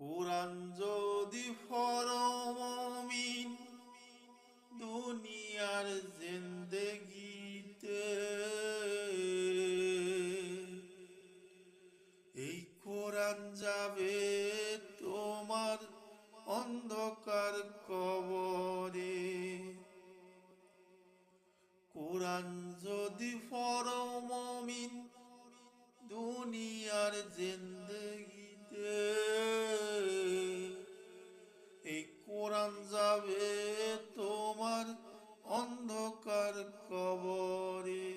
কোরআন যদি ফরমিন দুনিয়ার জিন্দগিতে। এই কোরআন যাবে তোমার অন্ধকার কবরে। কোরআন যদি ফরমিন দুনিয়ার জিন্দগিতে কোরআন যাবে তোমার অন্ধকার কবরে।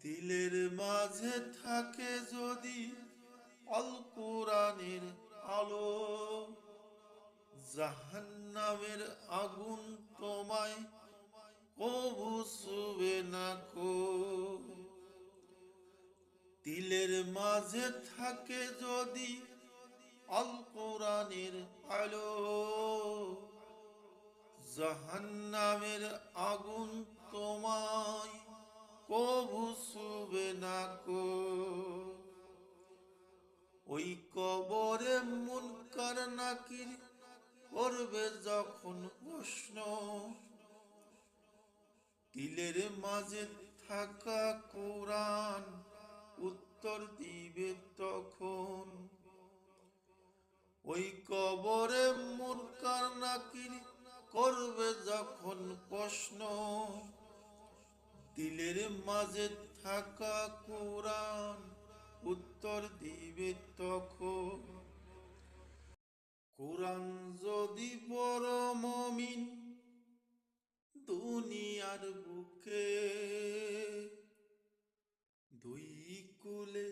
দিলের মাঝে থাকে যদি অল কোরআনের আলো, জাহান্নামের আগুন তোমায় কবু শুবে না কো দিলের মাঝে থাকে যদি আল কোরআনের আলো, জাহান্নামের আগুন তোমায় কবু শুবে না কো। ওই কবরে মুনকার নাকির করবে যখন প্রশ্ন। দিলের মাঝে থাকা কোরআন উত্তর দিবে তখন। ওই কবরে মুরকার নাকির করবে যখন প্রশ্ন। দিলের মাঝে থাকা কোরআন উত্তর দিবে তখন। কোরআন যদি বড় মমিন দুনিয়ার বুকে দুই কুলে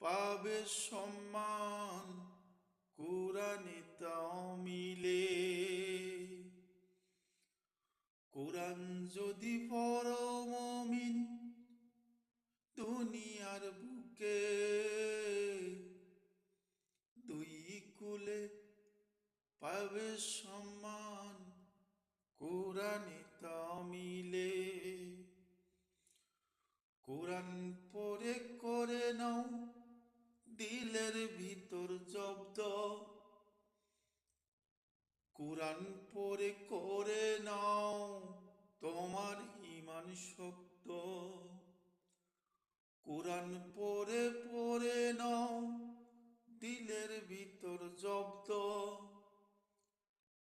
পাবে সম্মান। কোরআন যদি বড় মমিন দুনিয়ার বুকে দুই কুলে পাবে সম্মান, কোরআনে তা মিলে। কোরআন পরে করে নাও, দিলের ভিতর জব্দ। কোরআন পরে করে নাও, তোমার ইমান শক্ত। কোরআন পরে পরে নাও, দিলের ভিতর জব্দ।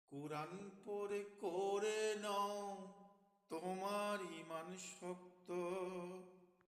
কোরআন পরে করে নাও, তোমার ইমান শক্ত।